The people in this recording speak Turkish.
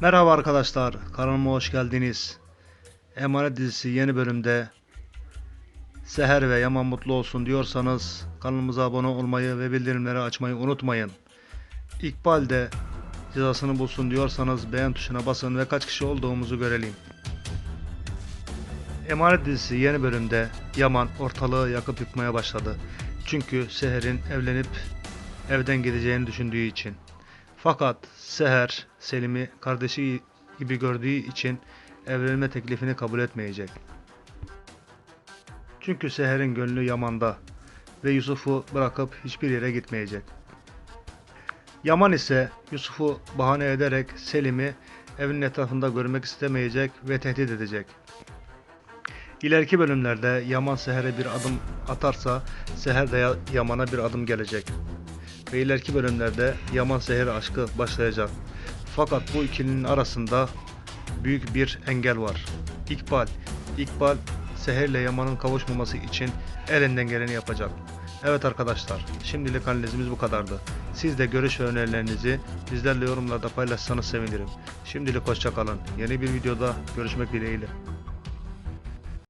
Merhaba arkadaşlar, kanalıma hoş geldiniz. Emanet dizisi yeni bölümde Seher ve Yaman mutlu olsun diyorsanız kanalımıza abone olmayı ve bildirimleri açmayı unutmayın. İkbal de cezasını bulsun diyorsanız beğen tuşuna basın ve kaç kişi olduğumuzu görelim. Emanet dizisi yeni bölümde Yaman ortalığı yakıp yıkmaya başladı. Çünkü Seher'in evlenip evden gideceğini düşündüğü için. Fakat Seher Selim'i kardeşi gibi gördüğü için evlenme teklifini kabul etmeyecek. Çünkü Seher'in gönlü Yaman'da ve Yusuf'u bırakıp hiçbir yere gitmeyecek. Yaman ise Yusuf'u bahane ederek Selim'i evinin etrafında görmek istemeyecek ve tehdit edecek. İleriki bölümlerde Yaman Seher'e bir adım atarsa Seher de Ya- Yaman'a bir adım gelecek. Ve ileriki bölümlerde Yaman Seher aşkı başlayacak. Fakat bu ikilinin arasında büyük bir engel var. İkbal. İkbal Seher ile Yaman'ın kavuşmaması için elinden geleni yapacak. Evet arkadaşlar, şimdilik analizimiz bu kadardı. Siz de görüş ve önerilerinizi bizlerle yorumlarda paylaşsanız sevinirim. Şimdilik hoşçakalın. Yeni bir videoda görüşmek dileğiyle.